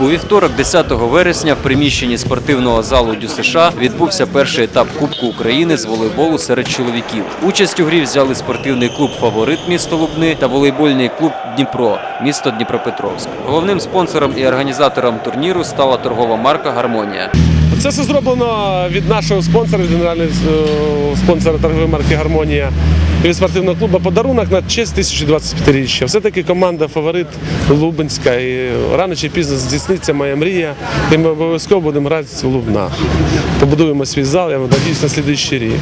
У вівторок, 10 вересня, в приміщенні спортивного залу ДЮСШ відбувся перший етап Кубку України з волейболу серед чоловіків. Участь у грі взяли спортивний клуб Фаворит місто Лубни та волейбольний клуб Дніпро місто Дніпропетровськ. Головним спонсором і організатором турніру стала торгова марка Гармонія. Це все зроблено від нашого спонсора, генерального е, спонсора торгової марки Гармонія від спортивного клубу подарунок на честь 1025-річчя. Все-таки команда фаворит Лубенська. І рано чи пізно здійсниться моя мрія. І ми обов'язково будемо грати в Лубнах. Побудуємо свій зал, я надіюсь, на слідуючий рік.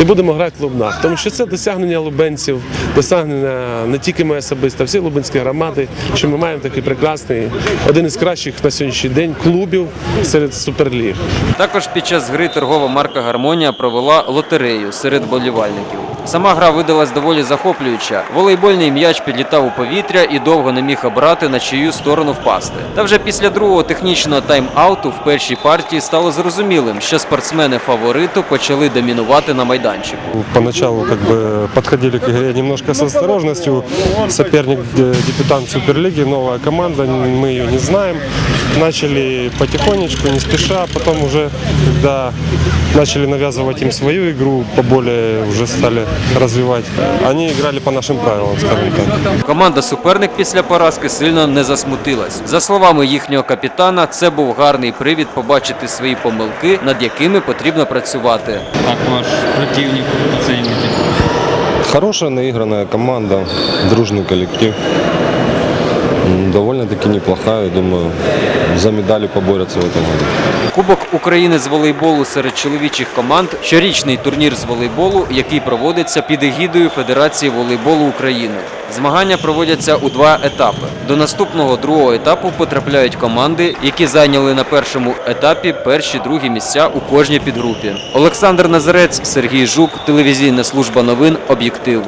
І будемо грати в Лубнах. Тому що це досягнення лубенців, досягнення не тільки моє особисте, а всі лубенські громади, що ми маємо такий прекрасний, один із кращих на сьогоднішній день клубів серед суперліг. Також під час гри торгова марка Гармонія провела лотерею серед болівальників. Сама гра видалась доволі захоплююча. Волейбольний м'яч підлітав у повітря і довго не міг обрати на чию сторону впасти. Та вже після другого технічного тайм-ауту в першій партії стало зрозумілим, що спортсмени фавориту почали домінувати на майданчику. Поначалу как бы подходили к игре немножко с осторожностью. Соперник э, дебютант Суперлиги, новая команда, мы ее не знаем. Начали потихонечку, не спеша, потом уже, когда начали навязывать им свою игру, поболее уже стали развивать, они играли по нашим правилам, скажем так. Команда суперник після поразки сильно не засмутилась. За словами їхнього капітана, це був гарний привід побачити свої помилки, над якими потрібно працювати. Так ваш противник оцінює. Хорошая наигранная команда, дружный коллектив. Довольно-таки неплохая, думаю, за медали поборются в этом году. Кубок України з волейболу серед чоловічих команд щорічний турнір з волейболу, який проводиться під егідою Федерації волейболу України. Змагання проводяться у два етапи. До наступного другого етапу потрапляють команди, які зайняли на першому етапі перші другі місця у кожній підгрупі. Олександр Назарець, Сергій Жук, телевізійна служба новин Об'єктив.